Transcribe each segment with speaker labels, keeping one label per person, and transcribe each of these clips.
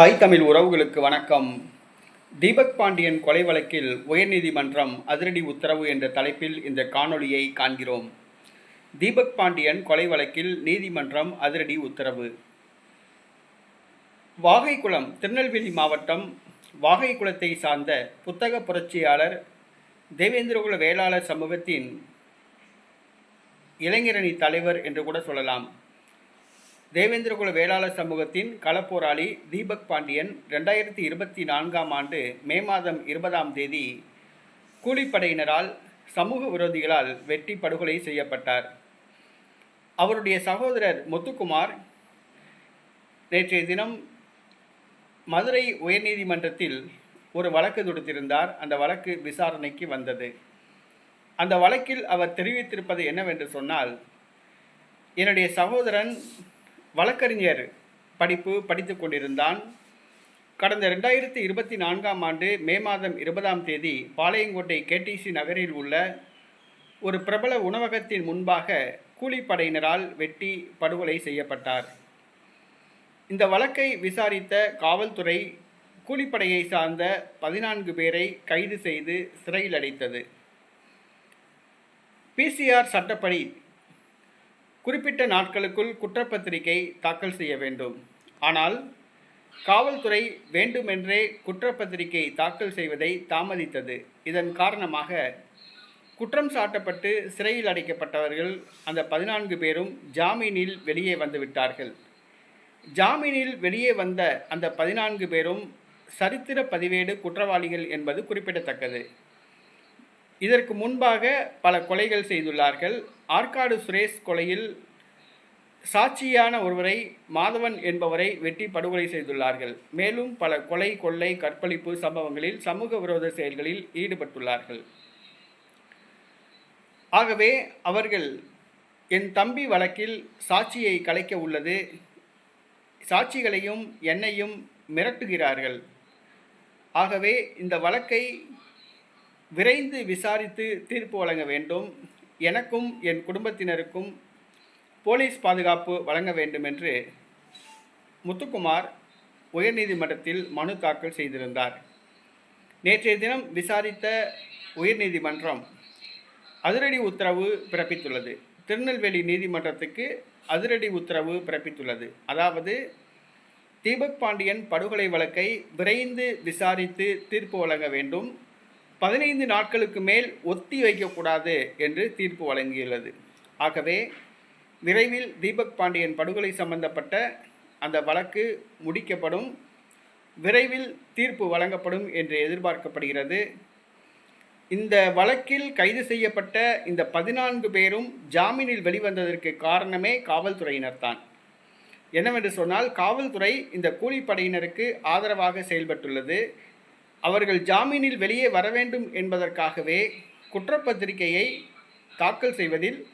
Speaker 1: தாய் தமிழ் உறவுகளுக்கு வணக்கம். தீபக் பாண்டியன் கொலை வழக்கில் உயர்நீதிமன்றம் அதிரடி உத்தரவு என்ற தலைப்பில் இந்த காணொளியை காண்கிறோம். தீபக் பாண்டியன் கொலை வழக்கில் நீதிமன்றம் அதிரடி உத்தரவு. வாகைக்குளம் திருநெல்வேலி மாவட்டம் வாகைக்குளத்தை சார்ந்த புத்தக புரட்சியாளர் தேவேந்திரகுல வேளாளர் சமூகத்தின் இளைஞரணி தலைவர் என்று கூட சொல்லலாம். தேவேந்திரகுல வேளாளர் சமூகத்தின் களப்போராளி தீபக் பாண்டியன் ரெண்டாயிரத்தி இருபத்தி நான்காம் ஆண்டு மே மாதம் இருபதாம் தேதி கூலிப்படையினரால் சமூக விரோதிகளால் வெட்டி படுகொலை செய்யப்பட்டார். அவருடைய சகோதரர் முத்துக்குமார் நேற்றைய தினம் மதுரை உயர்நீதிமன்றத்தில் ஒரு வழக்கு தொடுத்திருந்தார். அந்த வழக்கு விசாரணைக்கு வந்தது. அந்த வழக்கில் அவர் தெரிவித்திருப்பது என்னவென்று சொன்னால் என்னுடைய சகோதரன் வழக்கறிஞர் படிப்பு படித்து கொண்டிருந்தான். கடந்த ரெண்டாயிரத்தி இருபத்தி நான்காம் ஆண்டு மே மாதம் இருபதாம் தேதி பாளையங்கோட்டை கேடிசி நகரில் உள்ள ஒரு பிரபல உணவகத்தின் முன்பாக கூலிப்படையினரால் வெட்டி படுகொலை செய்யப்பட்டார். இந்த வழக்கை விசாரித்த காவல்துறை கூலிப்படையை சார்ந்த பதினான்கு பேரை கைது செய்து சிறையில் அடைத்தது. பிசிஆர் சட்டப்படி குறிப்பிட்ட நாட்களுக்குள் குற்றப்பத்திரிகை தாக்கல் செய்ய வேண்டும். ஆனால் காவல்துறை வேண்டுமென்றே குற்றப்பத்திரிகை தாக்கல் செய்வதை தாமதித்தது. இதன் காரணமாக குற்றம் சாட்டப்பட்டு சிறையில் அடைக்கப்பட்டவர்கள் அந்த பதினான்கு பேரும் ஜாமீனில் வெளியே வந்துவிட்டார்கள். ஜாமீனில் வெளியே வந்த அந்த பதினான்கு பேரும் சரித்திர பதிவேடு குற்றவாளிகள் என்பது குறிப்பிடத்தக்கது. இதற்கு முன்பாக பல கொலைகள் செய்துள்ளார்கள். ஆற்காடு சுரேஷ் கொலையில் சாட்சியான ஒருவரை மாதவன் என்பவரை வெட்டி படுகொலை செய்துள்ளார்கள். மேலும் பல கொலை கொள்ளை கற்பழிப்பு சம்பவங்களில் சமூக விரோத செயல்களில் ஈடுபட்டுள்ளார்கள். ஆகவே அவர்கள் என் தம்பி வழக்கில் சாட்சியை கலைக்க உள்ளது. சாட்சிகளையும் என்னையும் மிரட்டுகிறார்கள். ஆகவே இந்த வழக்கை விரைந்து விசாரித்து தீர்ப்பு வழங்க வேண்டும். எனக்கும் என் குடும்பத்தினருக்கும் போலீஸ் பாதுகாப்பு வழங்க வேண்டும் என்று முத்துக்குமார் உயர்நீதிமன்றத்தில் மனு தாக்கல் செய்திருந்தார். நேற்றைய தினம் விசாரித்த உயர்நீதிமன்றம் அதிரடி உத்தரவு பிறப்பித்துள்ளது. திருநெல்வேலி நீதிமன்றத்துக்கு அதிரடி உத்தரவு பிறப்பித்துள்ளது. அதாவது தீபக் பாண்டியன் படுகொலை வழக்கை விரைந்து விசாரித்து தீர்ப்பு வழங்க வேண்டும். பதினைந்து நாட்களுக்கு மேல் ஒத்தி வைக்கக்கூடாது என்று தீர்ப்பு வழங்கியுள்ளது. ஆகவே விரைவில் தீபக் பாண்டியன் படுகொலை சம்பந்தப்பட்ட அந்த வழக்கு முடிக்கப்படும். விரைவில் தீர்ப்பு வழங்கப்படும் என்று எதிர்பார்க்கப்படுகிறது. இந்த வழக்கில் கைது செய்யப்பட்ட இந்த பதினான்கு பேரும் ஜாமீனில் வெளிவந்ததற்கு காரணமே காவல்துறையினர் தான். என்னவென்று சொன்னால் காவல்துறை இந்த கூலிப்படையினருக்கு ஆதரவாக செயல்பட்டுள்ளது. அவர்கள் ஜாமீனில் வெளியே வர வேண்டும் என்பதற்காகவே குற்றப்பத்திரிகையை தாக்கல் செய்வதில்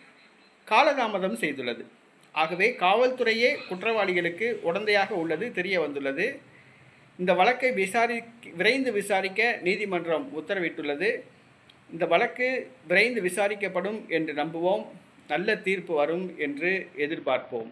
Speaker 1: காலதாமதம் செய்துள்ளது. ஆகவே காவல்துறையே குற்றவாளிகளுக்கு உடந்தையாக உள்ளது தெரிய வந்துள்ளது. இந்த வழக்கை விசாரி விரைந்து விசாரிக்க நீதிமன்றம் உத்தரவிட்டுள்ளது. இந்த வழக்கு விரைந்து விசாரிக்கப்படும் என்று நம்புவோம். நல்ல தீர்ப்பு வரும் என்று எதிர்பார்ப்போம்.